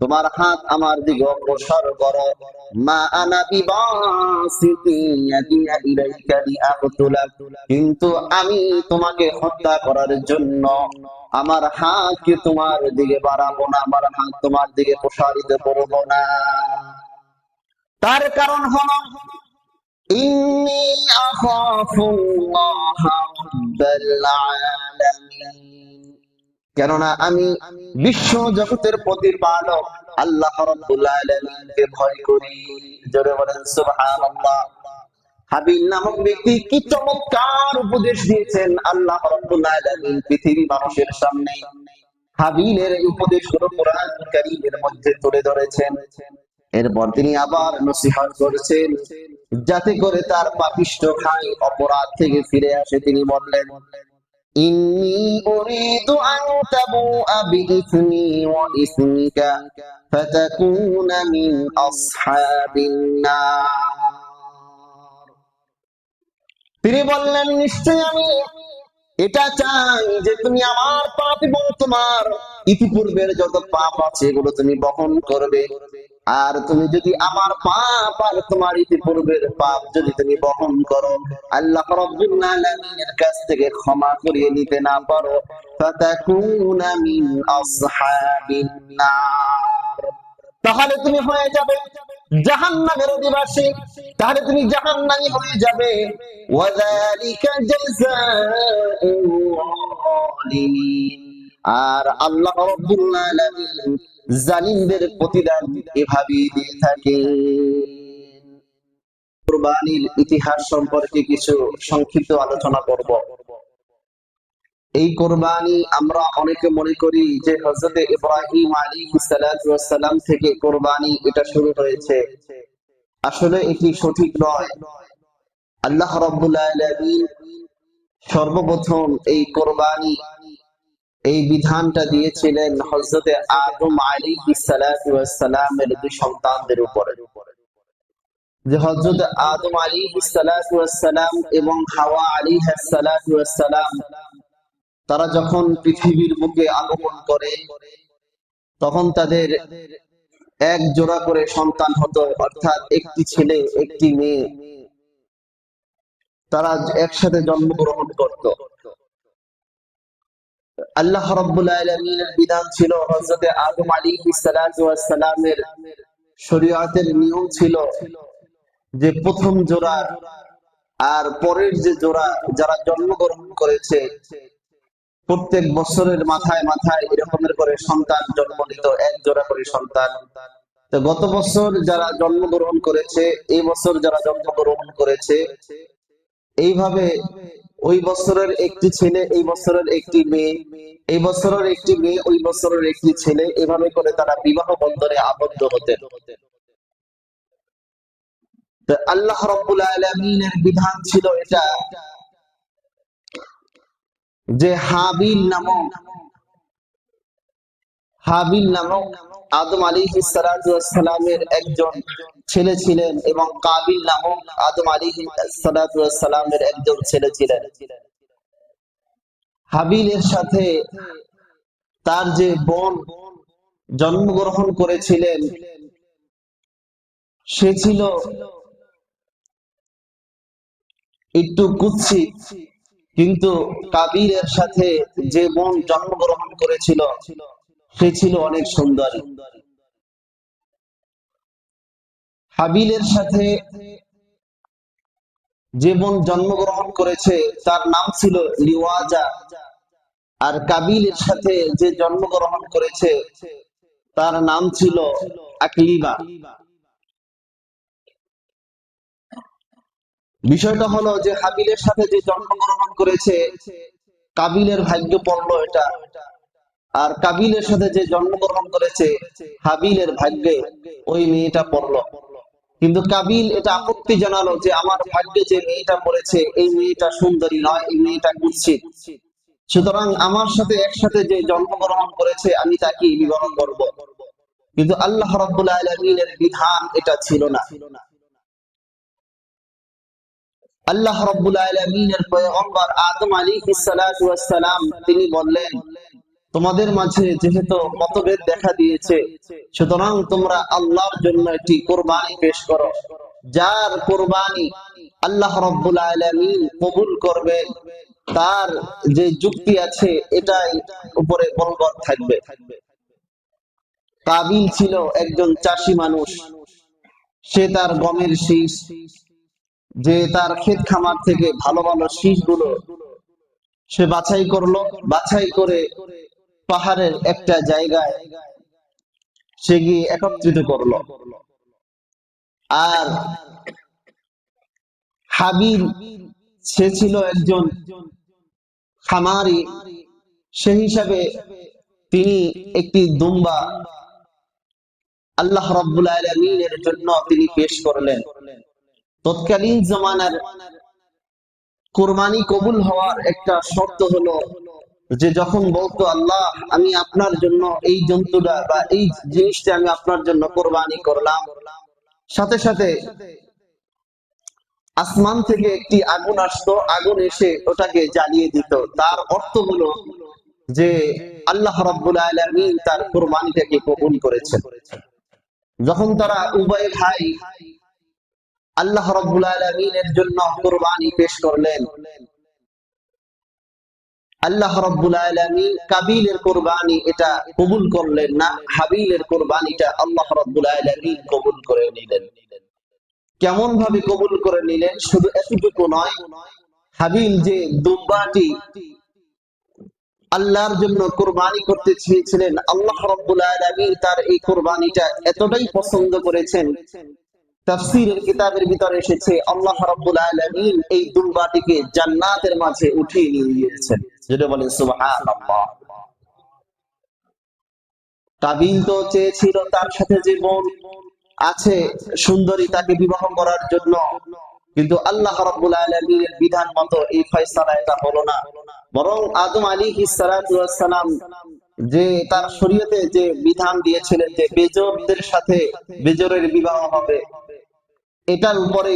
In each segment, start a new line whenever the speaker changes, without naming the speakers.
তোমার হাত আমার দিকে অগ্রসর করো। মা আনা কিন্তু আমি তোমাকে হত্যা করার জন্য আমার হাত কি তোমার দিকে বাড়াবো না, আমার হাত তোমার দিকে প্রসারিত করব না। তার কারণ হল, ইন্নি আখাফুল্লাহ রাব্বাল আলামিন। কেননা আমি বিশ্ব জগতের প্রতিপালক, আল্লাহ ভয় করি। জোরে বলেন হাবিল নামক ব্যক্তি কি চমৎকার উপদেশ দিয়েছেন আল্লাহ পৃথিবী মানুষের সামনে। হাবিলের কারীমের মধ্যে তুলে ধরেছেন। এরপর তিনি আবার নসিহত করেছেন, যাতে করে তার পাপিষ্ট খাই অপরাধ থেকে ফিরে আসে, তিনি বললেন উরিদু আন তাবুআ বিইসমি ওয়া ইসমিকা ফাতাকুনা মিন আসহাবিন নার। তিনি বললেন নিশ্চয় আমি এটা চাই যে তুমি আমার পাপ এবং তোমার। ইতিপূর্বের যত পাপ আছে এগুলো তুমি বহন করবে। আর তুমি যদি আমার পাপ আর তোমার ইতিপূর্বের পাপ যদি তুমি বহন করো, আল্লাহ রাব্বুল আলামিনের কাছ থেকে ক্ষমা করিয়ে নিতে না পারো, ফাতাকুনা মিন আসহাবিন নার। তাহলে তুমি হয়ে যাবে জাহান্নামের অধিবাসী। তাহলে তুমি জাহান্নামী হয়ে যাবে। ওয়াযালিকা জাযাউল আর আল্লাহ রাব্বুল আলামিন জালিমদের প্রতিদান এভাবেই দিয়ে থাকে কুরবানির ইতিহাস সম্পর্কে কিছু সংক্ষিপ্ত আলোচনা করব। এই কোরবানি আমরা অনেকে মনে করি যে হজরত ইব্রাহিম আলী সালাম থেকে কোরবানি এটা শুরু হয়েছে। আসলে এটি সঠিক নয়। আল্লাহ রব্বুল আলামিন সর্বপ্রথম এই কোরবানি এই বিধানটা দিয়েছিলেন হজরত আদম আলী সালামের দুই সন্তানদের উপরে। যে হজরত আদম আলী সালাম এবং হাওয়া আলী সালাম তারা যখন পৃথিবীর বুকে আগমন করে, তখন তাদের এক জোড়া করে সন্তান হতো, অর্থাৎ একটি ছেলে, একটি মেয়ে। তারা একসাথে জন্মগ্রহণ করত। আল্লাহ রাব্বুল আলামিনের বিধান ছিল হযরতে আদম আলাইহিস সালাতু ওয়াস সালামের শরীয়তের নিয়ম ছিল যে প্রথম জোড়া আর পরের যে জোড়া যারা জন্মগ্রহণ করেছে, প্রত্যেক বছরের মাথায় মাথায় এরকমের করে সন্তান জন্ম নিত, এক জোড়া করে সন্তান। তো গত বছর যারা জন্মগ্রহণ করেছে, এই বছর যারা জন্মগ্রহণ করেছে, এইভাবে ওই বছরের একটি ছেলে, এই বছরের একটি মেয়ে, এই বছরের একটি মেয়ে, ওই বছরের একটি ছেলে, এভাবে করে তারা বিবাহ বন্ধনে আবদ্ধ হতেন আল্লাহ রব্বুল আলমিনের বিধান ছিল এটা যে হাবিল নামক হাবিল নামক আদম আলী সালামের একজন ছেলে ছিলেন এবং কাবিল নামক আদম আলী সালামের একজন ছেলে ছিলেন। হাবিলের সাথে তার যে বোন জন্মগ্রহণ করেছিলেন, সে ছিল একটু কুৎসিত, কিন্তু কাবিলের সাথে যে বোন জন্মগ্রহণ করেছিল সে ছিল অনেক সুন্দরী। হাবিলের সাথে যে বোন জন্মগ্রহণ করেছে, তার নাম ছিল লিওয়াজা। আর কাবিলের সাথে যে জন্মগ্রহণ করেছে, তার নাম ছিল আকলিবা। বিষয়টা হলো যে হাবিলের সাথে যে জন্মগ্রহণ করেছে, কাবিলের ভাগ্য পড়ল এটা। আর কাবিলের সাথে যে জন্মগ্রহণ করেছে, হাবিলের ভাগ্যে ওই মেয়েটা পড়ল। কিন্তু কাবিল এটা আপত্তি জানালো যে আমার ভাগ্যে যে মেয়েটা পড়েছে, এই মেয়েটা সুন্দরী নয়, এই মেয়েটা কুৎসিত। সুতরাং আমার সাথে একসাথে যে জন্মগ্রহণ করেছে, আমি তাকে বিবরণ করব। কিন্তু আল্লাহ রাব্বুল বিধান এটা ছিল না। আল্লাহ পয়গম্বর আদম আলাইহিস সালাতু ওয়াস সালাম, তিনি বললেন তোমাদের মাঝে যেহেতু মতভেদ দেখা দিয়েছে, সুতরাং তোমরা আল্লাহর জন্য একটি কোরবানি পেশ করো। যার কোরবানি আল্লাহ রাব্বুল আলামিন কবুল করবে, তার যে যুক্তি আছে এটাই উপরে বলবৎ থাকবে। কাবিল ছিল একজন চাষি মানুষ। সে তার গমের শীষ, যে তার ক্ষেত খামার থেকে ভালো ভালো শীষগুলো সে বাছাই করল। বাছাই করে পাহাড়ের একটা জায়গায় সে গিয়ে একত্রিত করল। আর হাবিল সে ছিল একজন খামারি। সে হিসাবে তিনি একটি দুম্বা আল্লাহ রাব্বুল আলামিনের জন্য তিনি পেশ করলেন। তৎকালীন জমানার কোরবানি কবুল হওয়ার একটা শর্ত হলো যে যখন বলতো, আল্লাহ, আমি আপনার জন্য এই জন্তুটা বা এই জিনিসটা আমি আপনার জন্য কোরবানি করলাম। সাথে সাথে আসমান থেকে একটি আগুন আসতো, আগুন এসে ওটাকে জ্বালিয়ে দিত। তার অর্থ হলো যে আল্লাহ তার কোরবানিটাকে কবুল করেছেন। যখন তারা উভয় ভাই আল্লাহ রাব্বুল আলামিনের জন্য কোরবানি পেশ করলেন আল্লাহ রাব্বুল আলামিন কাবিলের কোরবানি এটা কবুল করলেন না, হাবিলের কোরবানিটা আল্লাহ রাব্বুল আলামিন কবুল করে নিলেন। কেমন ভাবে কবুল করে নিলেন? শুধু এতটুকু নয়, হাবিল যে দুম্বাটি আল্লাহর জন্য কোরবানি করতে চেয়েছিলেন, আল্লাহ রাব্বুল আলামিন তার এই কোরবানিটা এতটাই পছন্দ করেছেন তাফসীরের কিতাবের ভিতরে এসেছে, আল্লাহ রাব্বুল আলামিন এই দুম্বাটিকে জান্নাতের মাঝে উঠিয়ে নিয়ে গিয়েছেন। যেটা বলেন, সুবহানাল্লাহ। কাবিল তো চেয়েছিল তার সাথে যে বোন আছে, সুন্দরী তাকে বিবাহ করার জন্য। কিন্তু আল্লাহ রাব্বুল আলামিনের বিধান মতো এই ফয়সালা এটা হলো না। বরং আদম আলাইহিস সালাতু ওয়াস সালাম যে তার শরীয়তে যে বিধান দিয়েছিলেন যে বেজরদের সাথে বেজরের বিবাহ হবে এটার উপরে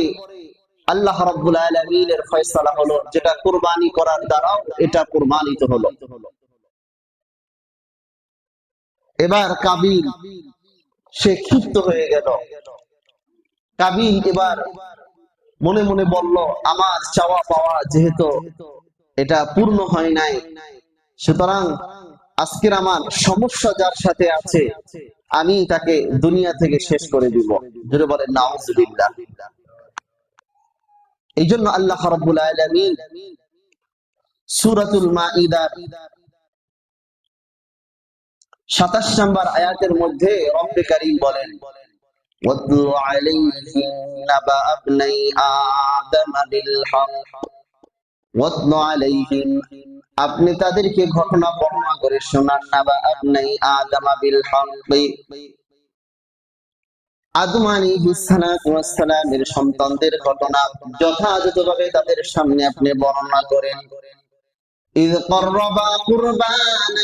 আল্লাহ রাব্বুল আলামিনের ফয়সালা হলো, যেটা কুরবানি করার দ্বারাও এটা কুরবানিত হলো। এবার কাবিল, সে ক্ষিপ্ত হয়ে গেল। কাবিল এবার মনে মনে বলল, আমার চাওয়া পাওয়া যেহেতু এটা পূর্ণ হয় নাই, সুতরাং আজকের আমার সমস্যা যার সাথে আছে আমি তাকে দুনিয়া থেকে শেষ করে দিব যদি বলে নাউজুবিল্লাহ এই জন্য আল্লাহ রাব্বুল আলামিন সূরাতুল মাঈদার 27 নম্বর আয়াতের মধ্যে রব্বে কারীম বলেন واتل عليهم نبأ ابني آدم بالحق واتل عليهم আপনি তাদেরকে ঘটনা বর্ণনা করে শোনান না বা আপনি আদম বিল হক। আদম আলাইহিস সালাতু সন্তানদের ঘটনা যথাযথভাবে তাদের সামনে আপনি বর্ণনা করেন। ইয করবা কুরবানান,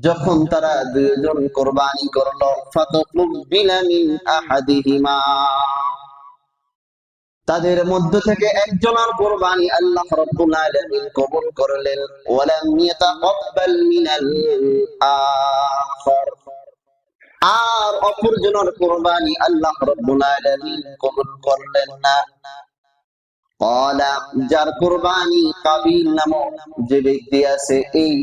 যখন তারা দুজন কোরবানি করল ফাতাকুবিলা মিন আহাদিহিমা। তাদের মধ্য থেকে একজনের কোরবানি আল্লাহ আলামিন কবুল করলেন। ওয়ালাম ইয়াতাকাব্বাল মিনাল আখার। আর কোরবানি আল্লাহ আলামিন কবুল করলেন না। যার কোরবানি কাবিল নামক যে ব্যক্তি আছে, এই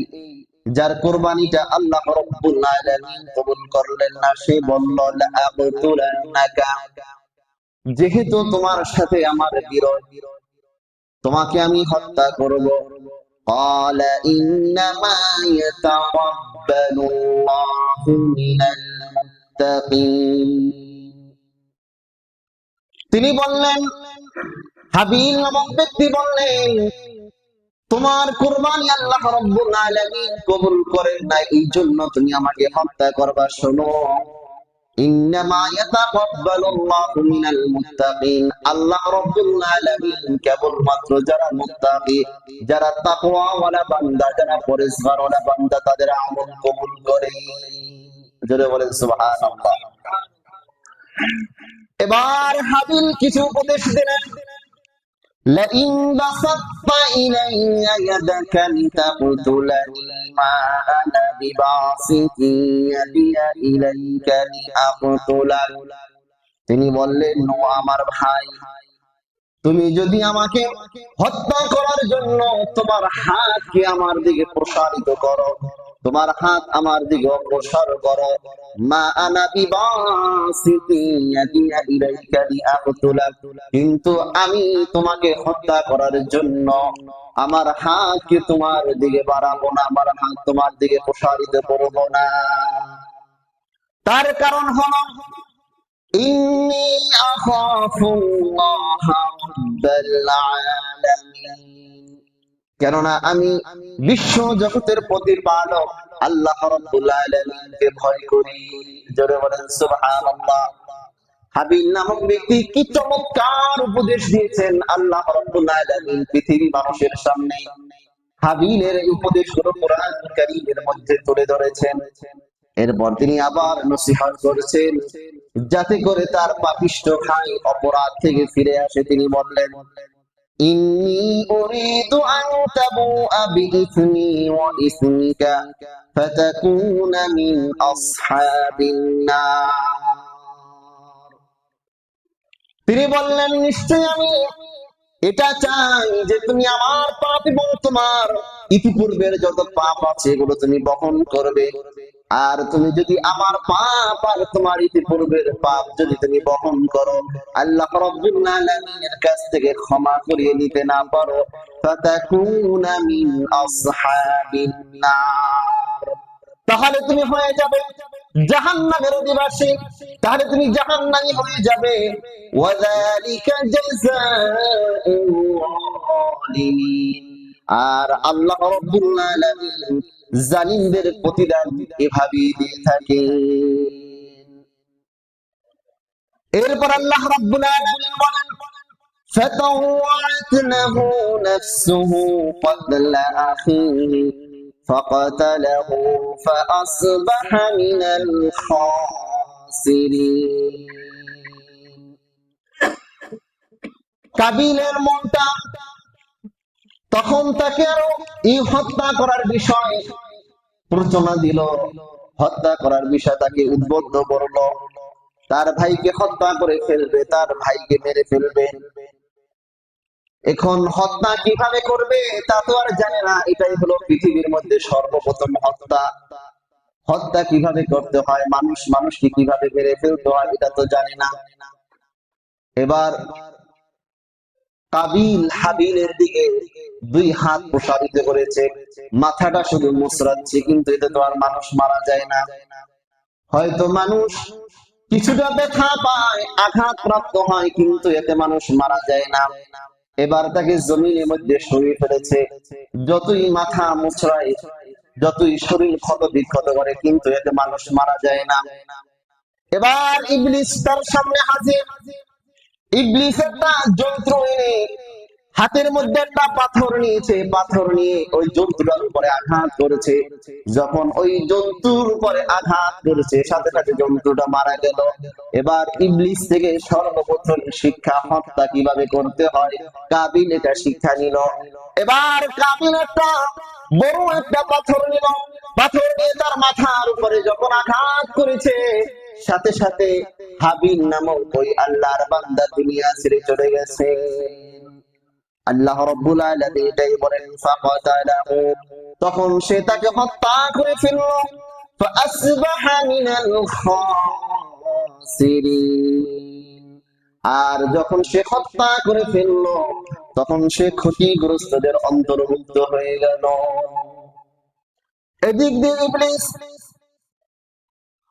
যার কোরবানিটা আল্লাহ রাব্বুল আলামিন কবুল করলেন না, সে বলল, লা আবতুলান্নাকা যেহেতু তোমার সাথে আমার বিরোধ তোমাকে আমি হত্যা করব قال إنما يتقبل الله من المتقين তিনি বললেন হাবিল নামক ব্যক্তি বললেন তোমার কোরবানি আল্লাহ রাব্বুল আলামিন কবুল করেন না এই জন্য তুমি আমাকে হত্যা করবা শোনো যারা যারা তাকওয়াওয়ালা যারা পরেশগারওয়ালা বান্দা, তাদের আমল কবুল করে। এবার হাবিল কিছু উপদেশ দিলেন। لئن بسطت إلي يدك لتقتلني ما أنا بباسط يدي إليك لأقتلك তিনি বললেন নো আমার ভাই তুমি যদি আমাকে হত্যা করার জন্য তোমার হাতকে আমার দিকে প্রসারিত করো তোমার হাত আমার দিকে অগ্রসর করো। মা আনা কিন্তু আমি তোমাকে হত্যা করার জন্য আমার হাত হাতকে তোমার দিকে বাড়াবো না, আমার হাত তোমার দিকে প্রসারিত করব না। তার কারণ হল, ইন্নি আখাফুল্লাহ রাব্বাল আলামিন। কেননা আমি বিশ্ব জগতের প্রতিপালক, আল্লাহ রাব্বুল আলামিনকে ভয় করি। জোরে বলেন, সুবহানাল্লাহ। নামক ব্যক্তি কি চমৎকার উপদেশ দিয়েছেন আল্লাহ রাব্বুল আলামিন পৃথিবী মানুষের সামনে? হাবিলের এই উপদেশগুলো কোরআন কারীমের মধ্যে তুলে ধরেছেন। এরপর তিনি আবার নসিহত করেছেন, যাতে করে তার পাপিষ্ট ভাই অপরাধ থেকে ফিরে আসে, তিনি বললেন উরিদু আন তাবুআ বিইসমি ওয়া ইসমিকা ফাতাকুনা মিন আসহাবিন নার তিনি বললেন নিশ্চয় আমি এটা চাই যে তুমি আমার পাপ এবং তোমার ইতিপূর্বের যত পাপ আছে, এগুলো তুমি বহন করবে। আর তুমি যদি আমার পাপ আর তোমার ইতিপূর্বের পাপ যদি তুমি বহন করো, আল্লাহ রাব্বুল আলামিনের কাছ থেকে ক্ষমা করিয়ে নিতে না পারো, ফাতাকুনা মিন আসহাবিন নার। তাহলে তুমি হয়ে যাবে জাহান্নামের অধিবাসী, তাহলে তুমি জাহান্নামী হয়ে যাবে। ওয়াযালিকা জাযাউল আর আল্লাহ রাব্বুল আলামিন জালিমদের প্রতিদান এভাবেই দিয়ে থাকে এরপর আল্লাহ রাব্বুল আলামিন বলেন فطوعت له نفسه قتل أخيه فقتله فأصبح من الخاسرين কাবিলের মনটা তখন তাকে আরও এই হত্যা করার বিষয় প্রচনা দিল। হত্যা করার বিষয় তাকে উদ্বুদ্ধ করল। তার ভাইকে হত্যা করে ফেলবে, তার ভাইকে মেরে ফেলবে। এখন হত্যা কীভাবে করবে তা তো আর জানে না। এটাই হলো পৃথিবীর মধ্যে সর্বপ্রথম হত্যা। হত্যা কীভাবে করতে হয়, মানুষ মানুষকে কীভাবে মেরে ফেলতে হয়, এটা তো জানে না। এবার কাবিল হাবিলের দিকে দুই হাত প্রসারিত করেছে। মাথাটা শুধু মুসরাচ্ছে, কিন্তু এতে তো আর মানুষ মারা যায় না। হয়তো মানুষ কিছুটা ব্যথা পায় আঘাত প্রাপ্ত হয়, কিন্তু এতে মানুষ মারা যায় না। এবার তাকে জমিনের মধ্যে সরিয়ে ফেলেছে। যতই মাথা মুচড়ায় যতই শরীর ক্ষত বিক্ষত করে, কিন্তু এতে মানুষ মারা যায় না। এবার ইবলিস তার সামনে হাজির। ইবলিস যন্ত্র এনে হাতের মধ্যে একটা পাথর নিয়েছে, পাথর নিয়ে ওই জন্তুটার উপরে আঘাত করেছে। যখন ওই জন্তুর উপরে আঘাত করেছে, সাথে সাথে জন্তুটা মারা গেল। এবার ইবলিস থেকে সর্বপ্রথম শিক্ষা, হত্যা কীভাবে করতে হয়, কাবিল এটা শিক্ষা নিল। এবার কাবিল একটা বড় একটা পাথর নিল। পাথর দিয়ে তার মাথার উপরে যখন আঘাত করেছে সাথে সাথে হাবিল নামক ওই আল্লাহর বান্দা দুনিয়া ছেড়ে চলে গেছে। আল্লাহ রব্বুল আলামিন এটাই বলেন ফাকাতালাহু তখন সে তাকে হত্যা করে ফেলল। ফাসবাহা মিনাল খাসিরিন। আর যখন সে হত্যা করে ফেলল, তখন সে ক্ষতিগ্রস্তদের অন্তর্ভুক্ত হয়ে গেল। এদিক দিয়ে ইবলিস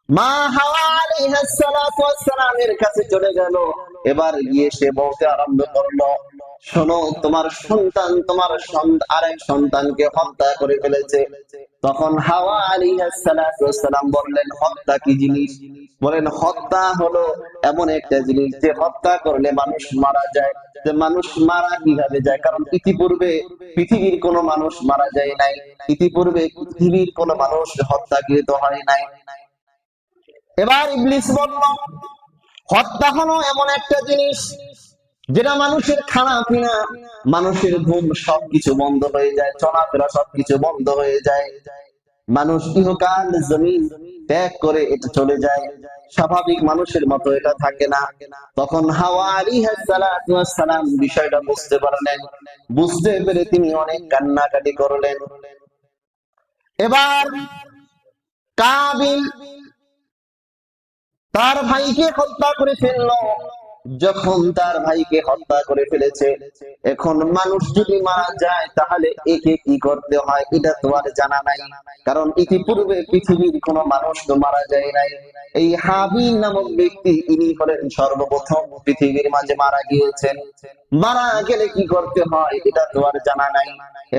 মা কাছে চলে গেল। এবার গিয়ে সে বলতে আরম্ভ করল, শোনো, তোমার সন্তান তোমার আরেক সন্তানকে হত্যা করে ফেলেছে। তখন হাওয়া বললেন, হত্যা কি জিনিস? বলেন, হত্যা হলো এমন একটা জিনিস যে হত্যা করলে মানুষ মারা যায়। যে মানুষ মারা কীভাবে যায়? কারণ ইতিপূর্বে পৃথিবীর কোনো মানুষ মারা যায় নাই। ইতিপূর্বে পৃথিবীর কোনো মানুষ হত্যাকৃত হয় নাই। এবার ইবলিস বলল, হত্যা হলো এমন একটা জিনিস যেটা মানুষের খানা পিনা, মানুষের ঘুম সবকিছু বন্ধ হয়ে যায়, চলাফেরা সবকিছু বন্ধ হয়ে যায়। মানুষ ইহকাল জমিন ত্যাগ করে এটা চলে যায়। স্বাভাবিক মানুষের মতো এটা থাকে না। তখন হাওয়া বিষয়টা বুঝতে পারলেন। বুঝতে পেরে তিনি অনেক কান্নাকাটি করলেন। এবার কাবিল তার ভাইকে হত্যা করে ফেলল যখন তার ভাইকে হত্যা করে ফেলেছে, এখন মানুষ যদি মারা যায়, তাহলে একে কি করতে হয় এটা তো আর জানা নাই। কারণ ইতিপূর্বে পৃথিবীর কোনো মানুষ তো মারা যায় নাই। এই হাবিল নামক ব্যক্তি, ইনি হলেন সর্বপ্রথম পৃথিবীর মাঝে মারা গিয়েছেন। মারা গেলে কি করতে হয়, এটা তো আর জানা নাই।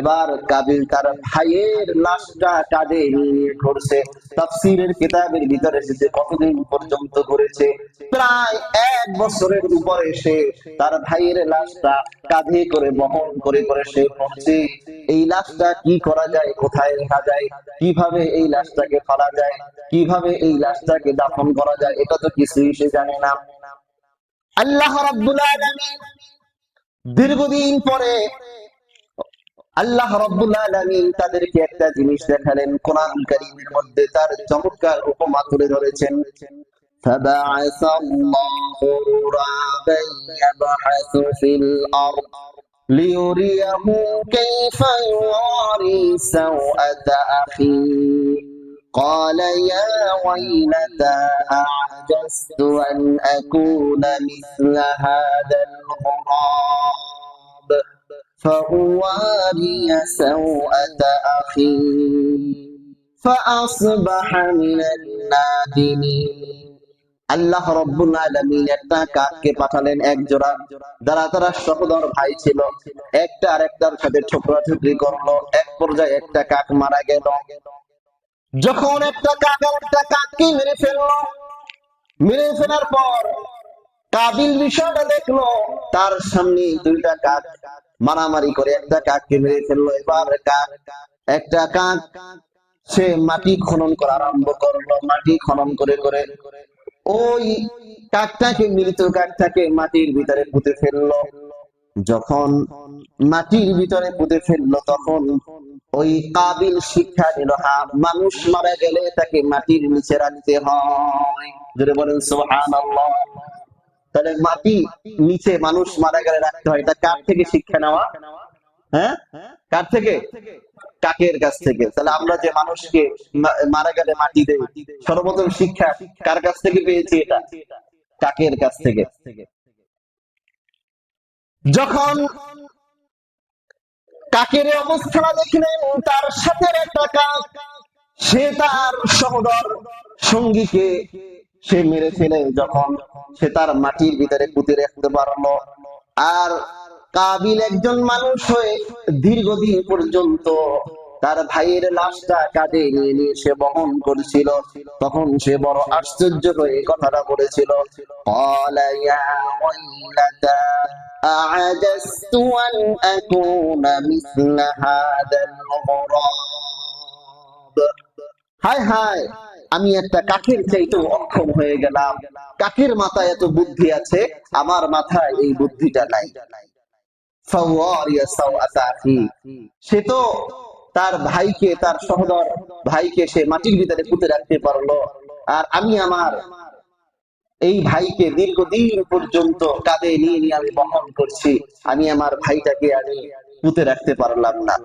এবার কাবিল তার ভাইয়ের লাশটা কাঁধে নিয়ে ঘুরছে। তাফসিরের কিতাবের ভিতরে এসেছে কতদিন পর্যন্ত ঘুরেছে, প্রায় এক বছরের উপরে সে তার ভাইয়ের লাশটা কাঁধে করে বহন করে করে সে পড়ছে এই লাশটা কি করা যায়? কোথায় রাখা যায়? কীভাবে এই লাশটাকে ফেলা যায়? কীভাবে এই লাশটাকে দাফন করা যায়? এটা তো কিছুই সে জানে না। আল্লাহ রাব্বুল আলামিন দীর্ঘদিন পরে আল্লাহ রাব্বুল আলামিন তাদেরকে একটা জিনিস দেখালেন। কোরআন কারীমের মধ্যে তার চমৎকার উপমা তুলে ধরেছেন। فبعث الله غرابا يبحث في الأرض ليريه كيف يواري سوءة أخيه قال يا ويلتى أعجزت أن أكون مثل هذا الغراب؟ فأواري سوءة أخي. فأصبح من النادمين. আল্লাহ কাককে পাঠালেন এক জোড়া। যারা তারা সহোদর ভাই ছিল, একটা আর একটার সাথে ছোকরা ঠুকরি করল, এক পর্যায়ে একটা কাক মারা গেল। যখন একটা কাক একটা কাককে মেরে ফেলল, মেরে ফেলার পর কাবিল বিষয়টা দেখল, তার সামনে দুইটা কাক মারামারি করে একটা কাককে মেরে ফেলল। এবার কাক, একটা কাক, সে মাটি খনন করা আরম্ভ করল। মাটি খনন করে করে ওই কাকটাকে মৃত কাকটাকে মাটির ভিতরে পুঁতে ফেলল, যখন মাটির ভিতরে পুঁতে ফেলল, তখন ওই কাবিল শিক্ষা নিল হা, মানুষ মারা গেলে তাকে মাটির নিচে রাখতে হয়। বলেন, সুবহানাল্লাহ। তাহলে মাটি নিচে মানুষ মারা গেলে রাখতে হয়, এটা কার থেকে শিক্ষা নেওয়া? হ্যাঁ? কার থেকে? কাকের কাছ থেকে? তাহলে আমরা যে মানুষকে মারা গেলে মাটি দেই, সর্বপ্রথম শিক্ষা কার কাছ থেকে পেয়েছি এটা? কাকের কাছ থেকে। যখন কাকের এই অবস্থাটা দেখলেন, তার সাথে একটা কাক, সে তার সহদর সঙ্গীকে সে মেরে ফেলে যখন সে তার মাটির ভিতরে পুঁতে রাখতে পারল। আর কাবিল একজন মানুষ হয়ে দীর্ঘদিন পর্যন্ত তার ভাইয়ের লাশটা কাঁধে নিয়ে নিয়ে সে বহন করেছিল তখন সে বড় আশ্চর্য হয়ে কথাটা বলেছিল قال يا ويلتى أعجزت أن أكون مثل هذا الغراب হায় হায় আমি একটা কাকের চাইতেও অক্ষম হয়ে গেলাম কাকের মাথায় এত বুদ্ধি আছে আমার মাথায় এই বুদ্ধিটা নাই ফাওয়ারিয়া সাওআতা আখি। সে তো তার ভাইকে তার সহদর ভাইকে সে মাটির ভিতরে পুঁতে রাখতে পারল। আর আমি আমার এই ভাইকে দীর্ঘদিন পর্যন্ত কাঁধে নিয়ে নিয়ে আমি বহন করছি। আমি আমার ভাইটাকে আমি পুঁতে রাখতে পারলাম না।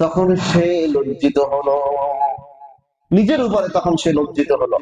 তখন সে লজ্জিত হলো। নিজের উপরে তখন সে লজ্জিত হলো।